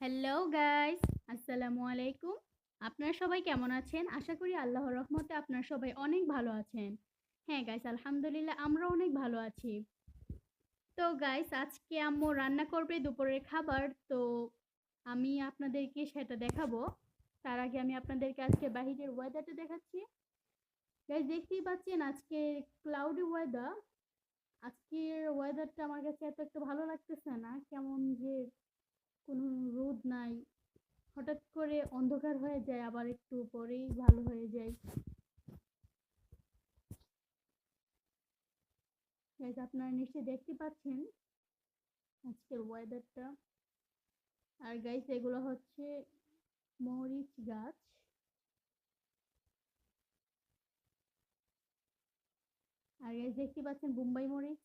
Hello guys আসসালামু আলাইকুম আপনারা সবাই কেমন আছেন? আশা করি আল্লাহর রহমতে আপনারা সবাই অনেক ভালো আছেন। হ্যাঁ গাইস আলহামদুলিল্লাহ আমরা অনেক ভালো আছি। তো গাইস আজকে আম্মু রান্না করবে দুপুরের খাবার। তো, আমি আপনাদেরকে সেটা দেখাবো। তার আগে আমি আপনাদেরকে আজকে বাহিরের ওয়েদারটা দেখাচ্ছি। গাইস দেখতেই পাচ্ছেন আজকে ক্লাউডি ওয়েদার আজকের ওয়েদারটা আমার কাছে এত একটু ভালো লাগতেছে না। কেমন যে কোনো রোদ নাই, হঠাৎ করে অন্ধকার হয়ে যায়, আবার একটু পরেই ভালো হয়ে যায়। আপনারা নিশ্চয়ই দেখতে পাচ্ছেন আজকের ওয়েদারটা আর গাইস এগুলো হচ্ছে মরিচ গাছ। আর গাইস দেখতে পাচ্ছেন বোম্বাই মরিচ।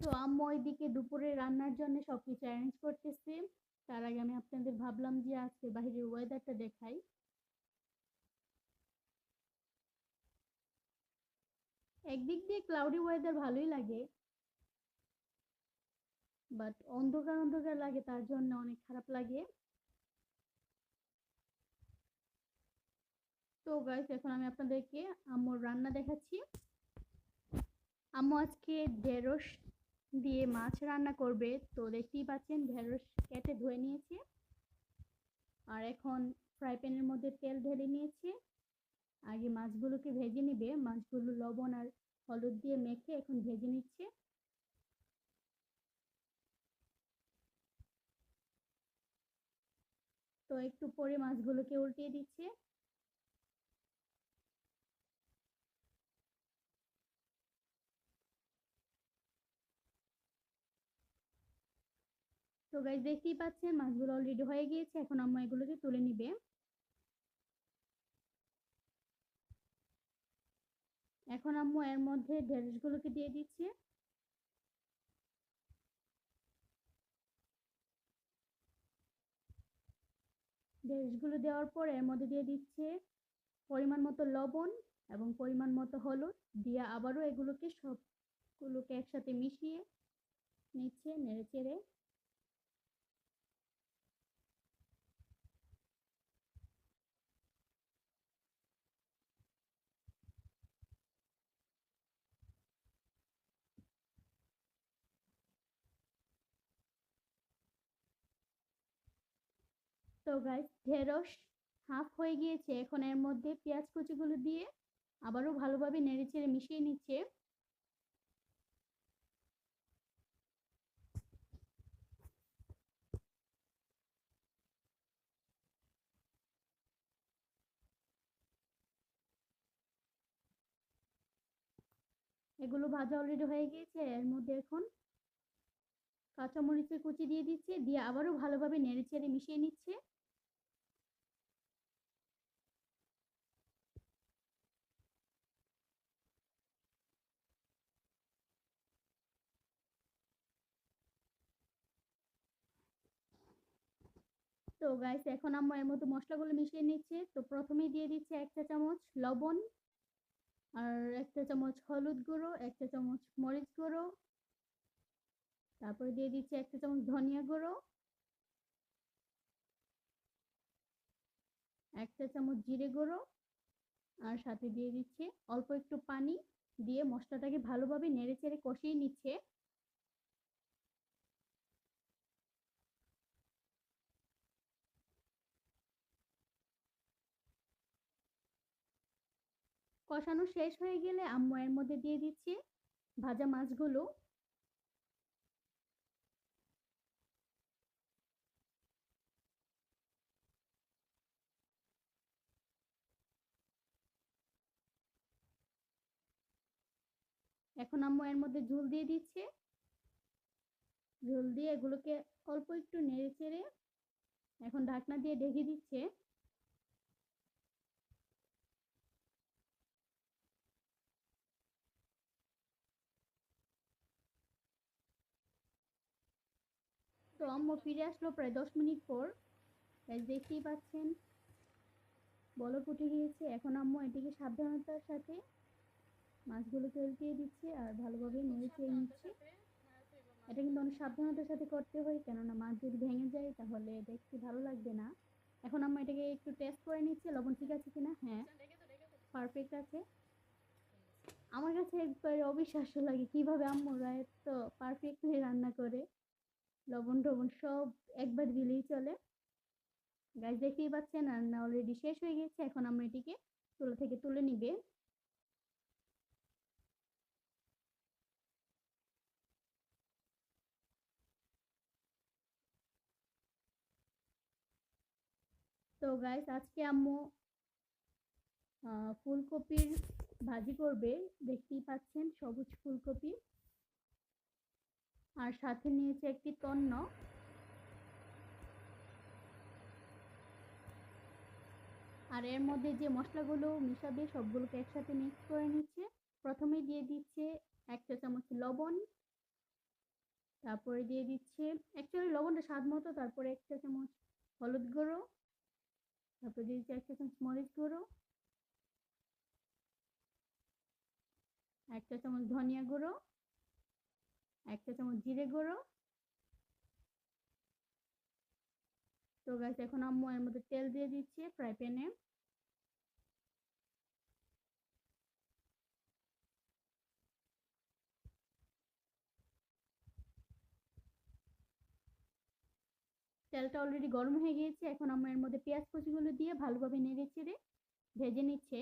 তো আম্মু ওইদিকে দুপুরে রান্নার জন্য সব কিছু অ্যারেঞ্জ করতেছে। তার আগে আমি আপনাদের ভাবলাম যে আজকে বাইরের ওয়েদারটা দেখাই। একদিক দিয়ে ক্লাউডি ওয়েদার ভালোই লাগে। বাট অন্ধকার অন্ধকার লাগে, তার জন্য অনেক খারাপ লাগে। তো গাইস এখন আমি আপনাদেরকে আম্মুর রান্না দেখাচ্ছি। আম্মু আজকে ঢেঁড়স দিয়ে মাছ রান্না করবে। তো দেখতেই পাচ্ছেন ঢেঁড়স কেটে ধুয়ে নিয়েছে। আর এখন ফ্রাই প্যানের মধ্যে তেল ঢেলে নিয়েছে। আগে মাছগুলোকে ভেজে নিবে। মাছগুলো লবণ আর হলুদ দিয়ে মেখে এখন ভেজে নিচ্ছে। তো একটু পরে মাছগুলোকে উল্টিয়ে দিচ্ছে। তো গাইজ দেখতেই পাচ্ছেন, মাছগুলো অলরেডি হয়ে গিয়েছে, এখন আম্মা এগুলোকে তুলে নিবে। এখন আম্মু এর মধ্যে ঢেঁড়সগুলোকে দিয়ে দিচ্ছে। ঢেঁড়সগুলো দেওয়ার পর এর মধ্যে দিয়ে দিচ্ছে পরিমাণ মতো লবণ এবং পরিমাণ মতো হলুদ, দিয়ে আবারও এগুলোকে সবগুলোকে একসাথে মিশিয়ে নিচ্ছে, নেড়ে চেড়ে। তো গাইস ঢেঁড়স হাফ হয়ে গিয়েছে। এখন এর মধ্যে পেঁয়াজ কুচিগুলো দিয়ে আবারও ভালোভাবে নেড়েচেড়ে মিশিয়ে নিচ্ছে। এগুলো ভাজা অলরেডি হয়ে গিয়েছে। এর মধ্যে এখন কাঁচামরিচের কুচি দিয়ে দিচ্ছে। দিয়ে আবারও ভালোভাবে নেড়েচেড়ে মিশিয়ে নিচ্ছে। তো গাইস এখন আম্মু এর মধ্যে মশলাগুলো মিশিয়ে নিচ্ছে। তো প্রথমেই দিয়ে দিচ্ছে এক চা চামচ লবণ, আর এক চা চামচ হলুদ গুঁড়ো, এক চা চামচ মরিচ গুঁড়ো। তারপরে দিয়ে দিচ্ছে এক চা চামচ ধনিয়া গুঁড়ো। এক চা চামচ জিরে গুঁড়ো। আর সাথে দিয়ে দিচ্ছে অল্প একটু পানি দিয়ে মশলাটাকে ভালোভাবে নেড়ে চেড়ে কষিয়ে নিচ্ছে। কষানো শেষ হয়ে গেলে আম্মু এর মধ্যে দিয়ে দিচ্ছি ভাজা মাছগুলো। এখন আম্মু এর মধ্যে ঝোল দিয়ে দিচ্ছে। ঝোল দিয়ে এগুলোকে অল্প একটু নেড়ে চেড়ে এখন ঢাকনা দিয়ে ঢেকে দিচ্ছে। তো আম্মু ফিরে আসলো প্রায় দশ মিনিট পর। দেখতেই পাচ্ছেন বলক উঠে গিয়েছে। এখন আম্মু এটিকে সাবধানতার সাথে মাছগুলোকে উল্টিয়ে দিচ্ছি আর ভালোভাবে নেড়ে নিচ্ছি। এটা কিন্তু অনেক সাবধানতার সাথে করতে হয়, কেননা মাছ যদি ভেঙে যায় তাহলে দেখতে ভালো লাগবে না। এখন আমরা এটাকে একটু টেস্ট করে নিচ্ছি, লবণ ঠিক আছে কিনা? হ্যাঁ পারফেক্ট আছে। আমার কাছে একবারে অবিশ্বাস্য লাগে কীভাবে আম্মুরা এত পারফেক্ট হয়ে রান্না করে। লবণ টবণ সব একবার দিলেই চলে। গাছ দেখতেই পাচ্ছেন, রান্না অলরেডি শেষ হয়ে গেছে। এখন আমরা এটিকে চুলা থেকে তুলে নিবে। তো গাইস আজকে আম্মু ফুলকপির ভাজি করবে। দেখতেই পাচ্ছেন, সবুজ ফুলকপি। আর সাথে নিয়েছে একটি তন্ন। আর এর মধ্যে যে মশলাগুলো মিশাবে, সবগুলোকে একসাথে মিক্স করে নিচ্ছে। প্রথমে দিয়ে দিচ্ছে এক চা চামচ লবণ, তারপরে দিয়ে দিচ্ছে অ্যাকচুয়ালি লবণটা স্বাদ মতো, তারপরে এক চা চামচ হলুদ গুঁড়ো, তারপরে দিয়ে দিচ্ছে এক চা চামচ মরিচ গুঁড়ো, এক চা চামচ ধনিয়া গুঁড়ো এক চা চামচ জিরে গুঁড়ো। তো গাছ এখন আম্মু এর মধ্যে তেল দিয়ে দিচ্ছে ফ্রাই প্যানে তেলটা অলরেডি গরম হয়ে গিয়েছে, এখন আমরা এর মধ্যে পেঁয়াজ কুচিগুলো দিয়ে ভালোভাবে নেড়ে চেড়ে ভেজে নিচ্ছে।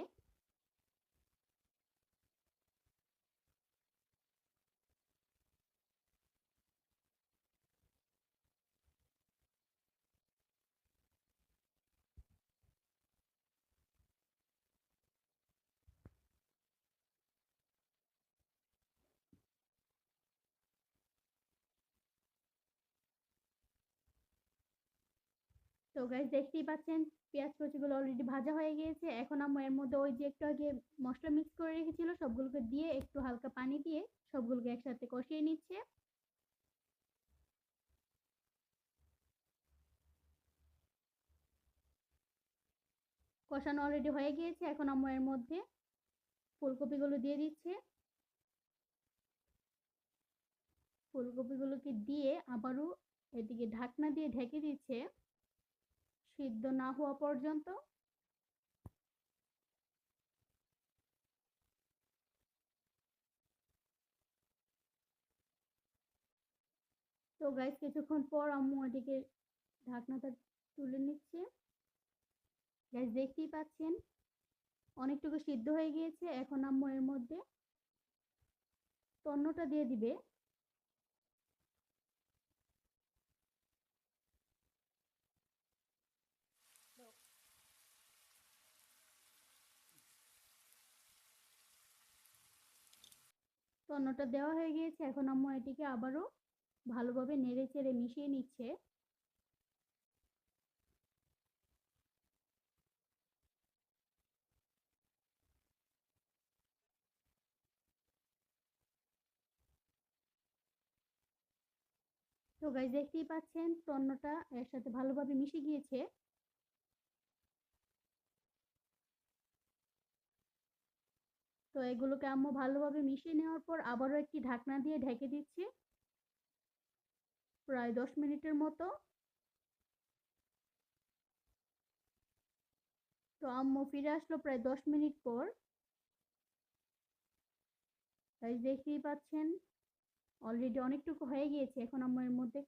তো গাইস দেখতেই পাচ্ছেন, পেঁয়াজ কুচিগুলো অলরেডি ভাজা হয়ে গিয়েছে। এখন আমরা এর মধ্যে ওই যে একটু আগে মশলা মিক্স করে রেখেছিল, সবগুলোকে দিয়ে একটু হালকা পানি দিয়ে সবগুলোকে একসাথে কষিয়ে নিচ্ছে। কষানো অলরেডি হয়ে গিয়েছে, এখন আমরা এর মধ্যে ফুলকপিগুলো দিয়ে দিচ্ছে। ফুলকপিগুলোকে দিয়ে আবারও এদিকে ঢাকনা দিয়ে ঢেকে দিচ্ছে। সিদ্ধ না হওয়া পর্যন্ত। তো গাইস কিছুক্ষণ পর আম্মু এদিকে ঢাকনাটা তুলে নিচ্ছে। গ্যাস দেখতেই পাচ্ছেন, অনেকটুকু সিদ্ধ হয়ে গিয়েছে। এখন আম্মু এর মধ্যে তন্নটা দিয়ে দিবে। তন্নটা দেওয়া হয়ে গিয়েছে। এখন আম্মু এটিকে আবারও ভালোভাবে নেড়ে চেড়ে মিশিয়ে নিচ্ছে। তো গাইজ দেখতেই পাচ্ছেন তন্নটা এর সাথে ভালোভাবে মিশে গিয়েছে। তো এগুলোকে আম্মু ভালোভাবে মিশিয়ে নেওয়ার পর আবারও একটি ঢাকনা দিয়ে ঢেকে দিচ্ছি। প্রায় দশ মিনিটের মতো। তো আম্মু ফিরে আসলো প্রায় দশ মিনিট পর। তাই দেখতেই পাচ্ছেন অলরেডি অনেকটুকু হয়ে গিয়েছে। এখন আম্মু এর মধ্যে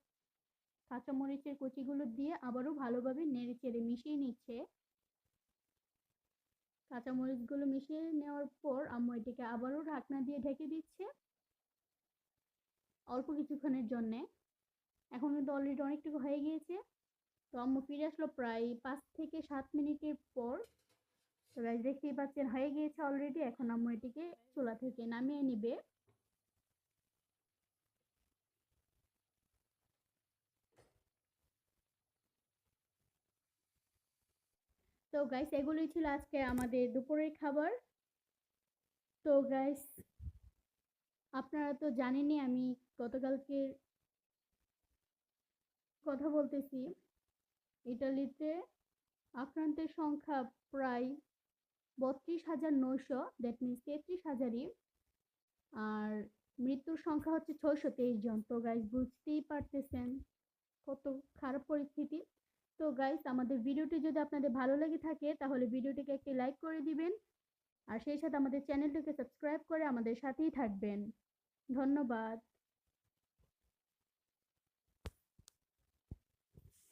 কাঁচামরিচের কুচিগুলো দিয়ে আবারও ভালোভাবে নেড়ে চেড়ে মিশিয়ে নিচ্ছে। কাঁচামরিচগুলো মিশিয়ে নেওয়ার পর আম্মু এটিকে আবারও ঢাকনা দিয়ে ঢেকে দিচ্ছে অল্প কিছুক্ষণের জন্যে। এখন কিন্তু অলরেডি অনেকটুকু হয়ে গিয়েছে। তো আম্মু ফিরে আসলো প্রায় পাঁচ থেকে সাত মিনিটের পর। তো দেখতেই পাচ্ছেন, হয়ে গিয়েছে অলরেডি এখন আম্মু এটিকে চুলা থেকে নামিয়ে নিবে। তো গাইস এগুলোই ছিল আজকে আমাদের দুপুরের খাবার। তো গাইস আপনারা তো জানেনই আমি গতকালকে কথা বলতেছি। ইটালিতে আক্রান্তের সংখ্যা প্রায় বত্রিশ হাজার নয়শো দ্যাট মিনস তেত্রিশ হাজারই। আর মৃত্যুর সংখ্যা হচ্ছে ছয়শো তেইশ জন। তো গাইস বুঝতেই পারতেছেন কত খারাপ পরিস্থিতি। তো গাইস আমাদের ভিডিওটি যদি আপনাদের ভালো লেগে থাকে, তাহলে ভিডিওটিকে একটি লাইক করে দিবেন। আর সেই সাথে আমাদের চ্যানেলটিকে সাবস্ক্রাইব করে আমাদের সাথেই থাকবেন। ধন্যবাদ।